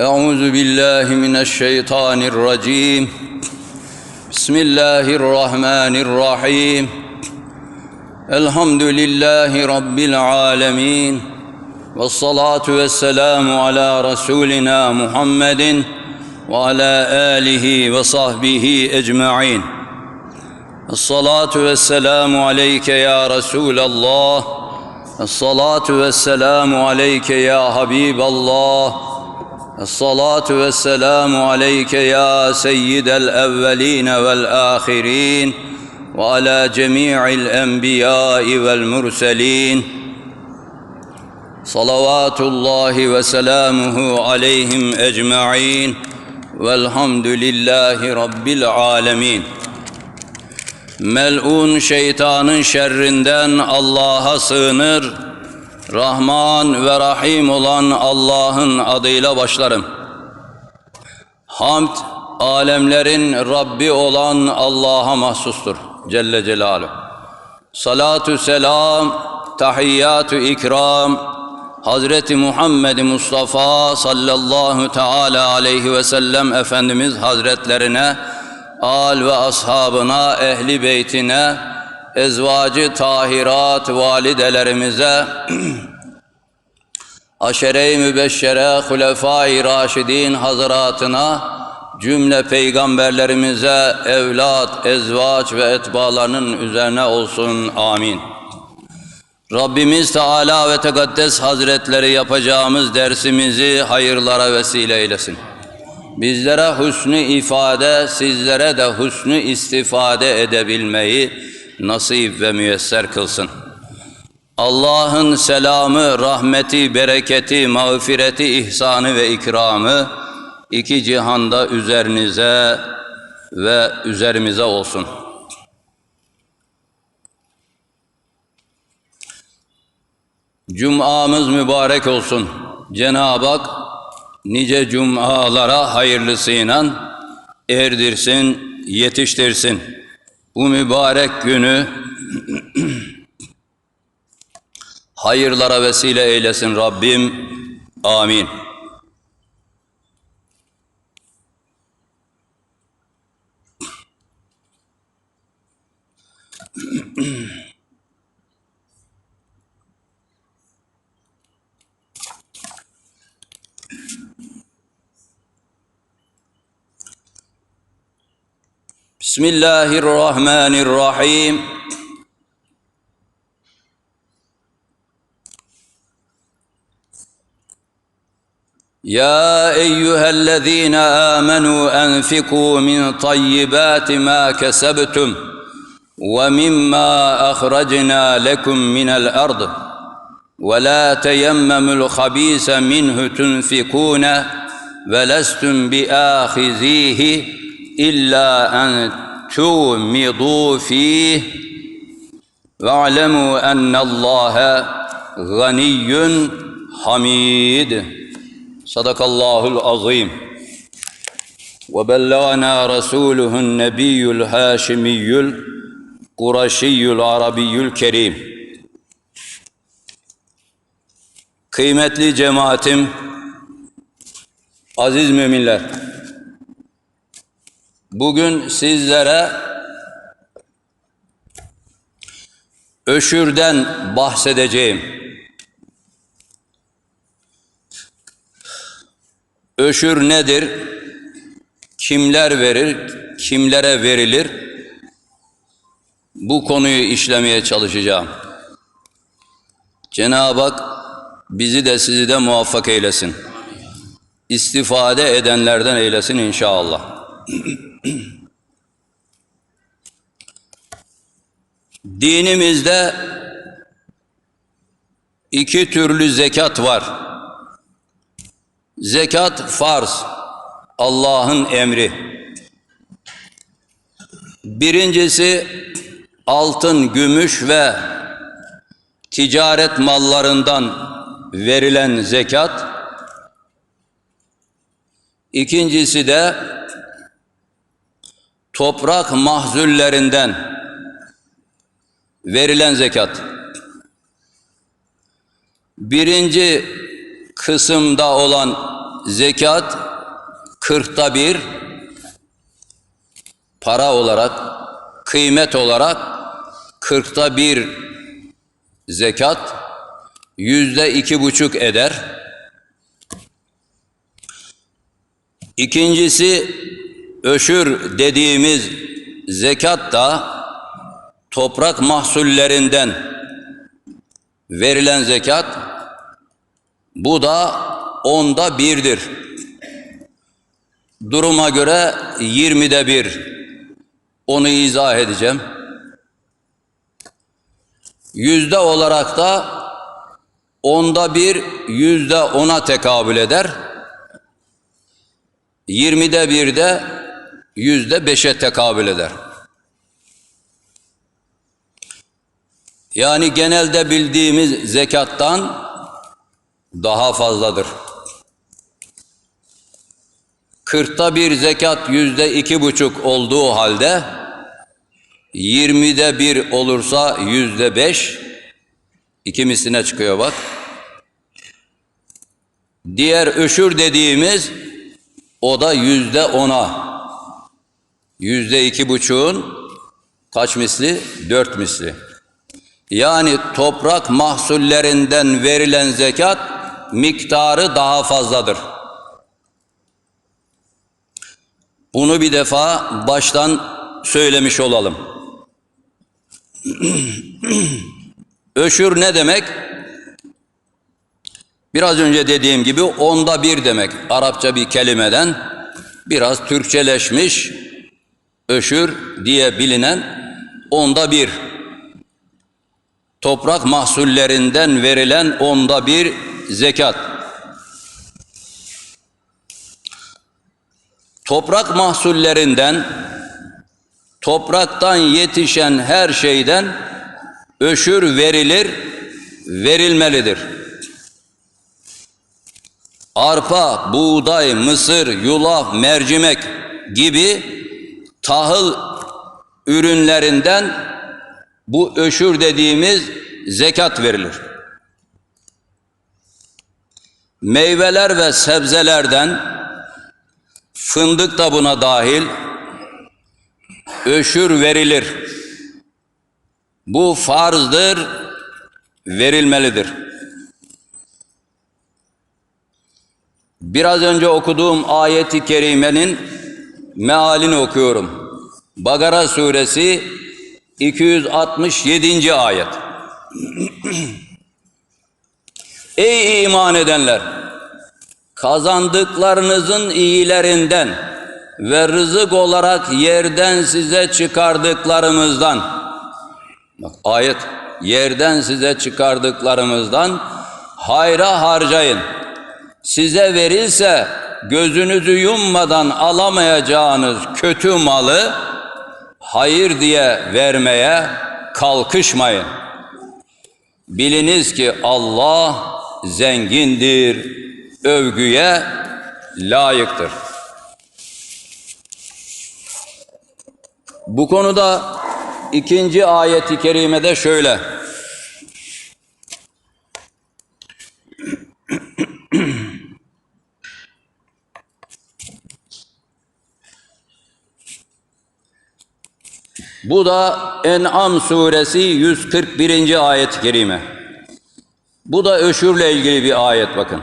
أعوذ بالله من الشيطان الرجيم بسم الله الرحمن الرحيم الحمد لله رب العالمين والصلاة والسلام على رسولنا محمد وعلى آله وصحبه أجمعين الصلاة والسلام عليك يا رسول الله الصلاة والسلام عليك يا حبيب الله الصلاة والسلام عليك يا سيد الأولين والآخرين وعلى جميع الأنبياء والمرسلين صلوات الله وسلامه عليهم أجمعين والحمد لله رب العالمين Mel'un şeytanın şerrinden Allah'a sığınır. Rahman ve Rahim olan Allah'ın adıyla başlarım. Hamd, alemlerin Rabbi olan Allah'a mahsustur. Celle Celaluhu. Salatü selam, tahiyyatü ikram, Hazreti Muhammed Mustafa sallallahu teala aleyhi ve sellem Efendimiz Hazretlerine, al ve ashabına, ehli beytine, ezvacı tahirat validelerimize, aşere-i mübeşşere, hulefai raşidin hazıratına, cümle peygamberlerimize, evlat, ezvaç ve etbalarının üzerine olsun. Amin. Rabbimiz Teala ve Tekaddes Hazretleri yapacağımız dersimizi hayırlara vesile eylesin. Bizlere husnü ifade, sizlere de husnü istifade edebilmeyi nasip ve müyesser kılsın. Allah'ın selamı, rahmeti, bereketi, mağfireti, ihsanı ve ikramı iki cihanda üzerinize ve üzerimize olsun. Cum'amız mübarek olsun. Cenab-ı Hak nice cumalara hayırlısıyla erdirsin, yetiştirsin. Bu mübarek günü hayırlara vesile eylesin Rabbim. Amin. بسم الله الرحمن الرحيم يا ايها الذين امنوا انفقوا من طيبات ما كسبتم ومما اخرجنا لكم من الأرض ولا تيمموا الخبيث منه تنفقون ولستم باخذيه إلا أن تغمضوا فيه واعلموا أن الله غني حميد صدق الله العظيم وبلغنا رسوله النبي الهاشمي القرشي العربي الكريم Kıymetli cemaatim, aziz müminler, Bugün sizlere öşürden bahsedeceğim. Öşür nedir? Kimler verir? Kimlere verilir? Bu konuyu işlemeye çalışacağım. Cenab-ı Hak bizi de sizi de muvaffak eylesin. İstifade edenlerden eylesin inşallah. Dinimizde iki türlü zekat var. Zekat farz, Allah'ın emri. Birincisi altın, gümüş ve ticaret mallarından verilen zekat. İkincisi de toprak mahzullerinden verilen zekat. Birinci kısımda olan zekat kırkta bir para olarak, kıymet olarak kırkta bir zekat yüzde iki buçuk eder. İkincisi öşür dediğimiz zekat da toprak mahsullerinden verilen zekat bu da onda birdir. Duruma göre yirmide bir. Onu izah edeceğim. Yüzde olarak da onda bir yüzde ona tekabül eder. Yirmide bir de yüzde beşe tekabül eder. Yani genelde bildiğimiz zekattan daha fazladır. Kırkta bir zekat yüzde iki buçuk olduğu halde yirmide bir olursa yüzde beş iki misline çıkıyor bak. Diğer öşür dediğimiz o da yüzde ona. Yüzde iki buçuğun kaç misli? Dört misli. Yani toprak mahsullerinden verilen zekat miktarı daha fazladır. Bunu bir defa baştan söylemiş olalım. Öşür ne demek? Biraz önce dediğim gibi onda bir demek. Arapça bir kelimeden biraz Türkçeleşmiş öşür diye bilinen onda bir. Toprak mahsullerinden verilen onda bir zekat. Toprak mahsullerinden, topraktan yetişen her şeyden öşür verilir, verilmelidir. Arpa, buğday, mısır, yulaf, mercimek gibi tahıl ürünlerinden bu öşür dediğimiz zekat verilir. Meyveler ve sebzelerden fındık da buna dahil öşür verilir. Bu farzdır, verilmelidir. Biraz önce okuduğum ayeti kerimenin mealini okuyorum. Bagara suresi 267. ayet. Ey iman edenler! Kazandıklarınızın iyilerinden ve rızık olarak yerden size çıkardıklarımızdan Bak ayet yerden size çıkardıklarımızdan hayra harcayın. Size verilse gözünüzü yummadan alamayacağınız kötü malı hayır diye vermeye kalkışmayın. Biliniz ki Allah zengindir, övgüye layıktır. Bu konuda ikinci ayeti kerimede şöyle. Bu da En'am suresi 141. ayet-i kerime. Bu da öşürle ilgili bir ayet bakın.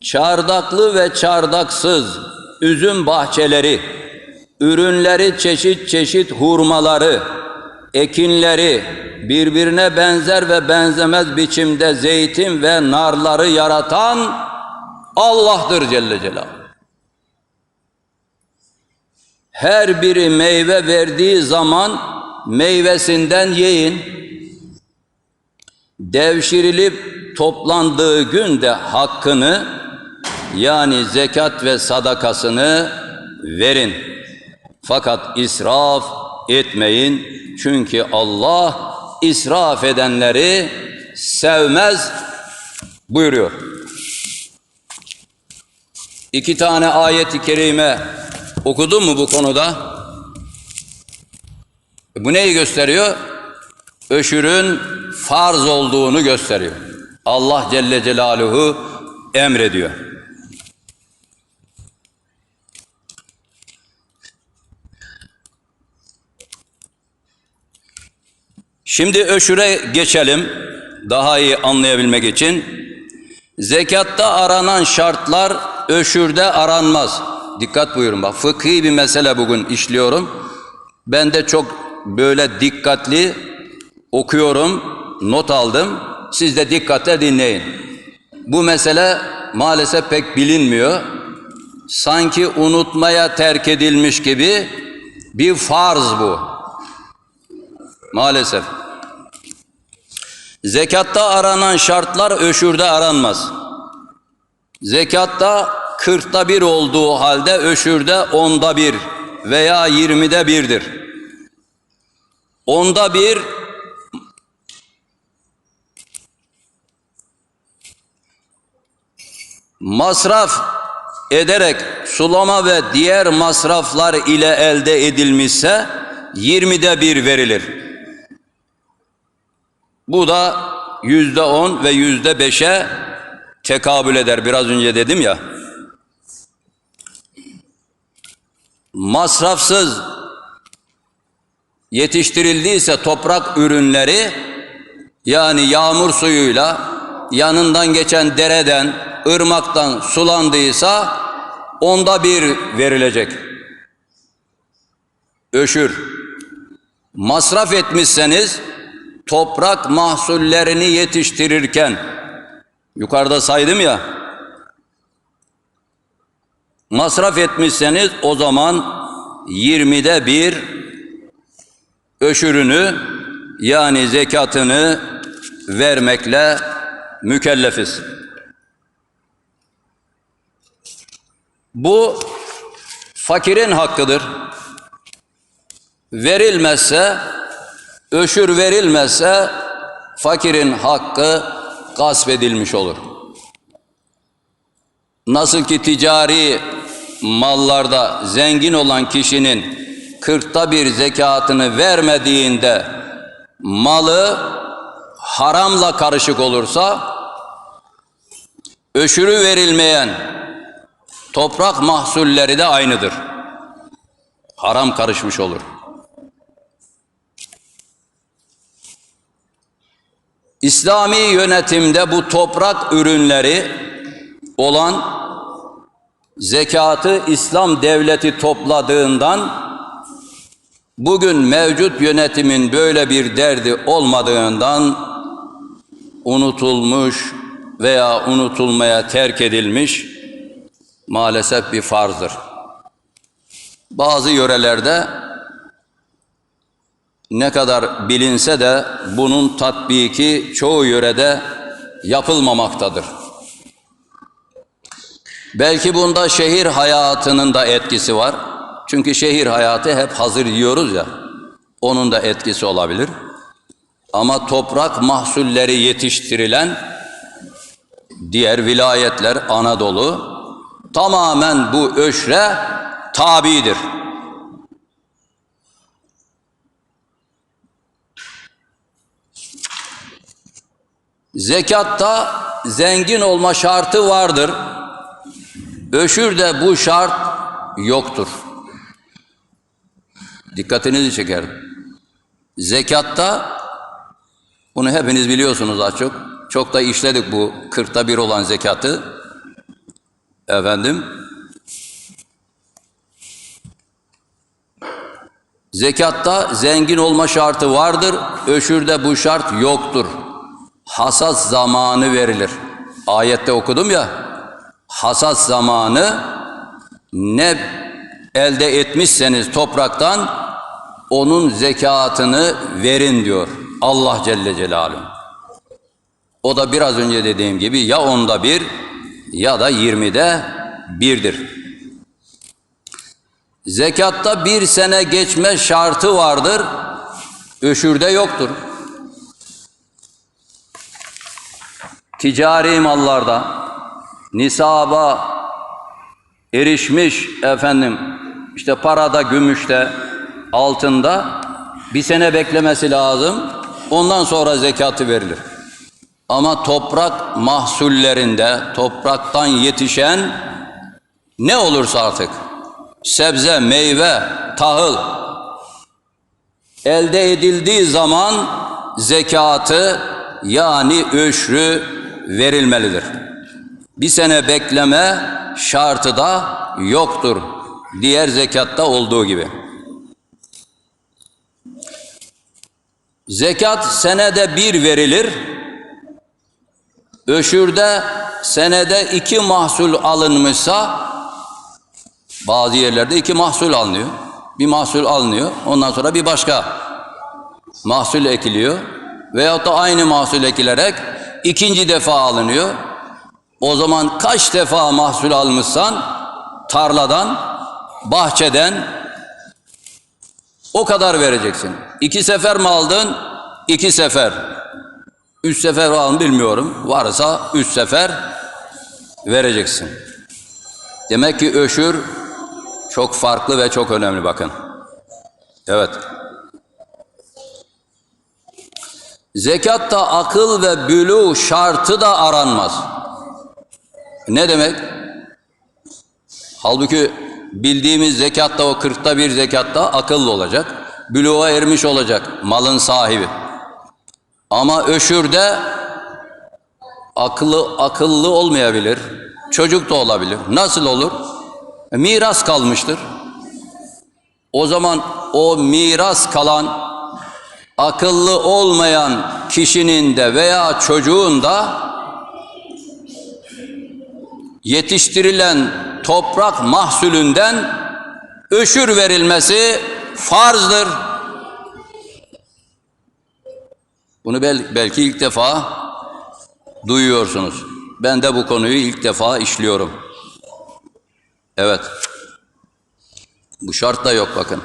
Çardaklı ve çardaksız üzüm bahçeleri, ürünleri çeşit çeşit hurmaları, ekinleri, birbirine benzer ve benzemez biçimde zeytin ve narları yaratan Allah'tır Celle Celaluhu. Her biri meyve verdiği zaman meyvesinden yiyin. Devşirilip toplandığı günde hakkını yani zekat ve sadakasını verin. Fakat israf etmeyin. Çünkü Allah israf edenleri sevmez buyuruyor. İki tane ayeti kerime Okudun mu bu konuda? E, bu neyi gösteriyor? Öşürün farz olduğunu gösteriyor. Allah Celle Celaluhu emrediyor. Şimdi öşüre geçelim daha iyi anlayabilmek için. Zekatta aranan şartlar öşürde aranmaz. Dikkat buyurun bak fıkhi bir mesele bugün işliyorum. Ben de çok böyle dikkatli okuyorum, not aldım. Siz de dikkatle dinleyin. Bu mesele maalesef pek bilinmiyor. Sanki unutmaya terk edilmiş gibi bir farz bu. Maalesef. Zekatta aranan şartlar öşürde aranmaz. Zekatta kırkta bir olduğu halde öşürde onda bir veya yirmide birdir. Onda bir masraf ederek sulama ve diğer masraflar ile elde edilmişse yirmide bir verilir. Bu da yüzde on ve yüzde beşe tekabül eder. Biraz önce dedim ya. Masrafsız yetiştirildiyse toprak ürünleri yani yağmur suyuyla yanından geçen dereden, ırmaktan sulandıysa onda bir verilecek. Öşür. Masraf etmişseniz toprak mahsullerini yetiştirirken yukarıda saydım ya masraf etmişseniz o zaman yirmide bir öşürünü yani zekatını vermekle mükellefiz. Bu fakirin hakkıdır. Verilmezse, öşür verilmezse fakirin hakkı gasp edilmiş olur. Nasıl ki ticari mallarda zengin olan kişinin kırkta bir zekatını vermediğinde malı haramla karışık olursa öşürü verilmeyen toprak mahsulleri de aynıdır. Haram karışmış olur. İslami yönetimde bu toprak ürünleri olan zekatı İslam devleti topladığından bugün mevcut yönetimin böyle bir derdi olmadığından unutulmuş veya unutulmaya terk edilmiş maalesef bir farzdır. Bazı yörelerde ne kadar bilinse de bunun tatbiki çoğu yörede yapılmamaktadır. Belki bunda şehir hayatının da etkisi var. Çünkü şehir hayatı hep hazır yiyoruz ya. Onun da etkisi olabilir. Ama toprak mahsulleri yetiştirilen diğer vilayetler Anadolu tamamen bu öşre tabidir. Zekatta zengin olma şartı vardır. Öşürde bu şart yoktur. Dikkatinizi çekerim. Zekatta bunu hepiniz biliyorsunuz az çok. Çok da işledik bu kırkta bir olan zekatı. Efendim. Zekatta zengin olma şartı vardır. Öşürde bu şart yoktur. Hasat zamanı verilir. Ayette okudum ya. Hasat zamanı ne elde etmişseniz topraktan onun zekatını verin diyor Allah Celle Celaluhu. O da biraz önce dediğim gibi ya onda bir ya da yirmide birdir. Zekatta bir sene geçme şartı vardır, öşürde yoktur. Ticari mallarda nisaba erişmiş efendim işte parada, gümüşte, altında bir sene beklemesi lazım. Ondan sonra zekatı verilir. Ama toprak mahsullerinde topraktan yetişen ne olursa artık sebze, meyve, tahıl elde edildiği zaman zekatı yani öşrü verilmelidir. Bir sene bekleme şartı da yoktur. Diğer zekatta olduğu gibi. Zekat senede bir verilir. Öşürde senede iki mahsul alınmışsa bazı yerlerde iki mahsul alınıyor. Bir mahsul alınıyor. Ondan sonra bir başka mahsul ekiliyor. Veyahut da aynı mahsul ekilerek ikinci defa alınıyor. O zaman kaç defa mahsul almışsan tarladan, bahçeden o kadar vereceksin. İki sefer mi aldın? İki sefer. Üç sefer mı bilmiyorum. Varsa üç sefer vereceksin. Demek ki öşür çok farklı ve çok önemli bakın. Evet. Zekatta akıl ve bülü şartı da aranmaz. Ne demek? Halbuki bildiğimiz zekatta o kırkta bir zekatta akıllı olacak. Büluğa ermiş olacak malın sahibi. Ama öşürde akıllı akıllı olmayabilir. Çocuk da olabilir. Nasıl olur? Miras kalmıştır. O zaman o miras kalan akıllı olmayan kişinin de veya çocuğun da yetiştirilen toprak mahsulünden öşür verilmesi farzdır. Bunu bel- belki ilk defa duyuyorsunuz. Ben de bu konuyu ilk defa işliyorum. Evet. Bu şart da yok bakın.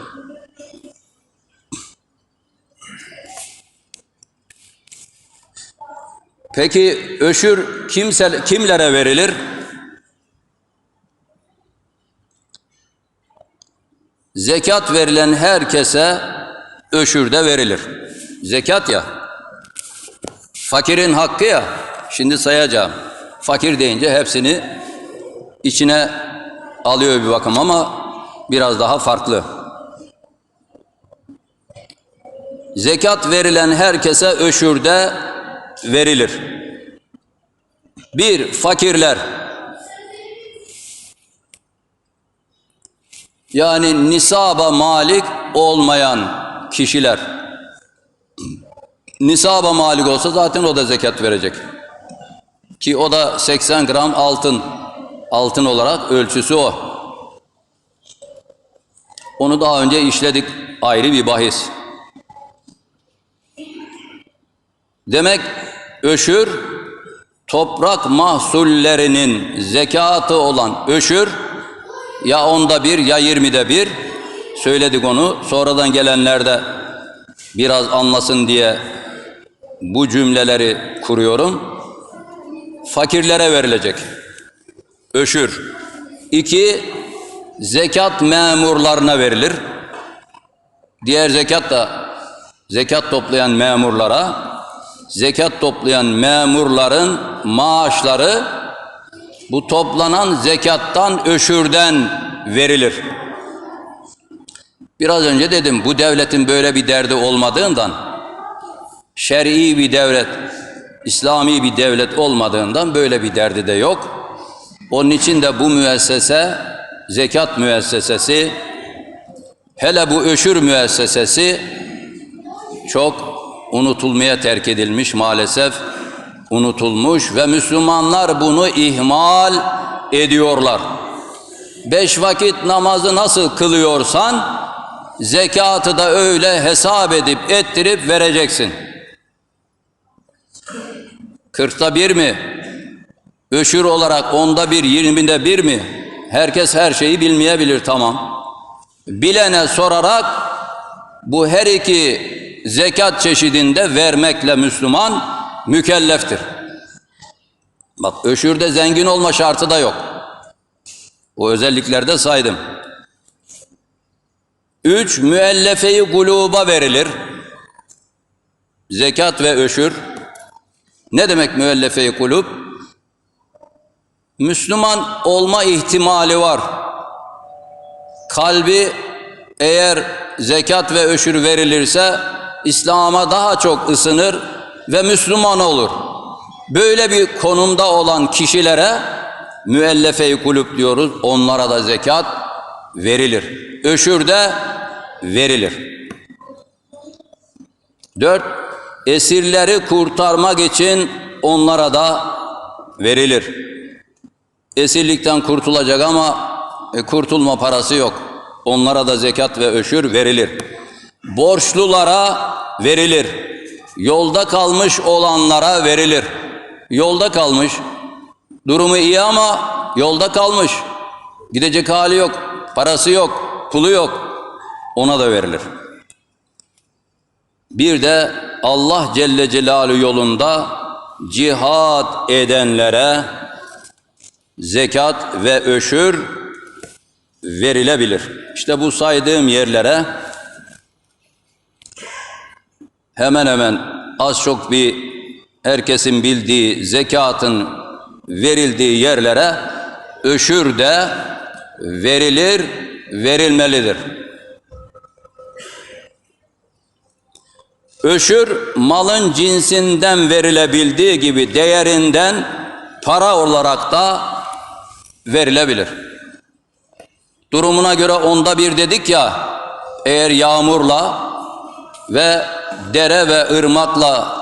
Peki öşür kimse, kimlere verilir? Zekat verilen herkese öşür de verilir. Zekat ya. Fakirin hakkı ya. Şimdi sayacağım. Fakir deyince hepsini içine alıyor bir bakım ama biraz daha farklı. Zekat verilen herkese öşürde verilir. Bir, fakirler. Yani nisaba malik olmayan kişiler. Nisaba malik olsa zaten o da zekat verecek. Ki o da 80 gram altın. Altın olarak ölçüsü o. Onu daha önce işledik ayrı bir bahis. Demek öşür toprak mahsullerinin zekatı olan öşür ya onda bir ya yirmide bir söyledik onu. Sonradan gelenler de biraz anlasın diye bu cümleleri kuruyorum. Fakirlere verilecek. Öşür. İki, zekat memurlarına verilir. Diğer zekat da zekat toplayan memurlara, zekat toplayan memurların maaşları bu toplanan zekattan öşürden verilir. Biraz önce dedim bu devletin böyle bir derdi olmadığından şer'i bir devlet, İslami bir devlet olmadığından böyle bir derdi de yok. Onun için de bu müessese, zekat müessesesi, hele bu öşür müessesesi çok unutulmaya terk edilmiş maalesef unutulmuş ve Müslümanlar bunu ihmal ediyorlar. Beş vakit namazı nasıl kılıyorsan zekatı da öyle hesap edip ettirip vereceksin. Kırkta bir mi? Öşür olarak onda bir, yirminde bir mi? Herkes her şeyi bilmeyebilir tamam. Bilene sorarak bu her iki zekat çeşidinde vermekle Müslüman mükelleftir. Bak öşürde zengin olma şartı da yok. O özelliklerde saydım. Üç, müellefe-i guluba verilir. Zekat ve öşür. Ne demek müellefe-i kulub? Müslüman olma ihtimali var. Kalbi eğer zekat ve öşür verilirse İslam'a daha çok ısınır ve Müslüman olur. Böyle bir konumda olan kişilere müellefe-i kulüp diyoruz. Onlara da zekat verilir. Öşürde verilir. Dört, esirleri kurtarmak için onlara da verilir. Esirlikten kurtulacak ama e, kurtulma parası yok. Onlara da zekat ve öşür verilir. Borçlulara verilir. Yolda kalmış olanlara verilir. Yolda kalmış. Durumu iyi ama yolda kalmış. Gidecek hali yok, parası yok, pulu yok. Ona da verilir. Bir de Allah Celle Celaluhu yolunda cihad edenlere zekat ve öşür verilebilir. İşte bu saydığım yerlere hemen hemen az çok bir herkesin bildiği zekatın verildiği yerlere öşür de verilir, verilmelidir. Öşür malın cinsinden verilebildiği gibi değerinden para olarak da verilebilir. Durumuna göre onda bir dedik ya, eğer yağmurla ve dere ve ırmakla,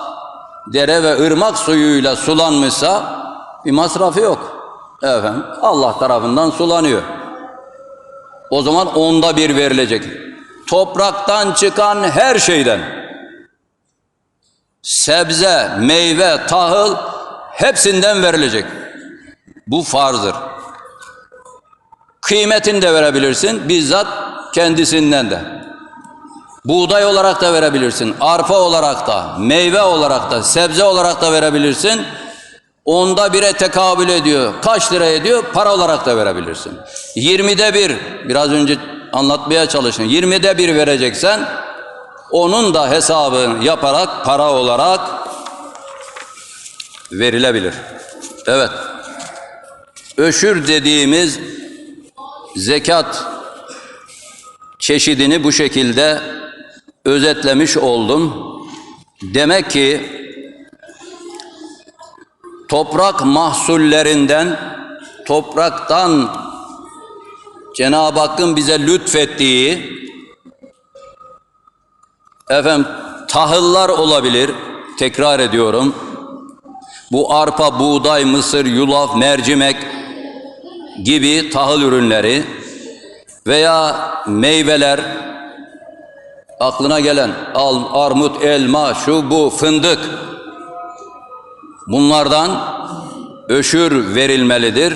dere ve ırmak suyuyla sulanmışsa bir masrafı yok. Efendim, Allah tarafından sulanıyor. O zaman onda bir verilecek. Topraktan çıkan her şeyden, sebze, meyve, tahıl hepsinden verilecek. Bu farzdır. Kıymetini de verebilirsin, bizzat kendisinden de. Buğday olarak da verebilirsin, arpa olarak da, meyve olarak da, sebze olarak da verebilirsin. Onda bire tekabül ediyor. Kaç lira ediyor? Para olarak da verebilirsin. 20'de bir, biraz önce anlatmaya çalıştım. 20'de bir vereceksen, onun da hesabını yaparak para olarak verilebilir. Evet. Öşür dediğimiz zekat çeşidini bu şekilde özetlemiş oldum. Demek ki toprak mahsullerinden topraktan Cenab-ı Hakk'ın bize lütfettiği efendim tahıllar olabilir. Tekrar ediyorum. Bu arpa, buğday, mısır, yulaf, mercimek gibi tahıl ürünleri veya meyveler aklına gelen al, armut, elma, şu bu, fındık bunlardan öşür verilmelidir.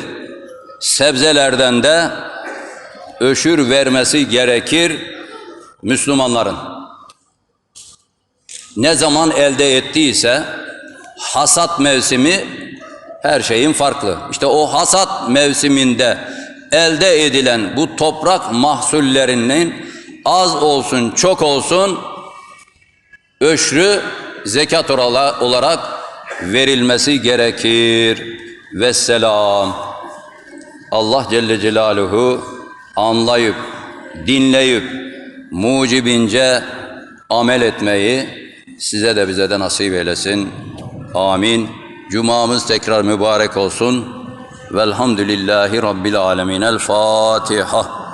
Sebzelerden de öşür vermesi gerekir Müslümanların. Ne zaman elde ettiyse hasat mevsimi her şeyin farklı. İşte o hasat mevsiminde elde edilen bu toprak mahsullerinin az olsun çok olsun öşrü zekat olarak verilmesi gerekir. Vesselam. Allah Celle Celaluhu anlayıp, dinleyip, mucibince amel etmeyi size de bize de nasip eylesin. Amin. Cumamız tekrar mübarek olsun. Velhamdülillahi Rabbil Alemin. El Fatiha.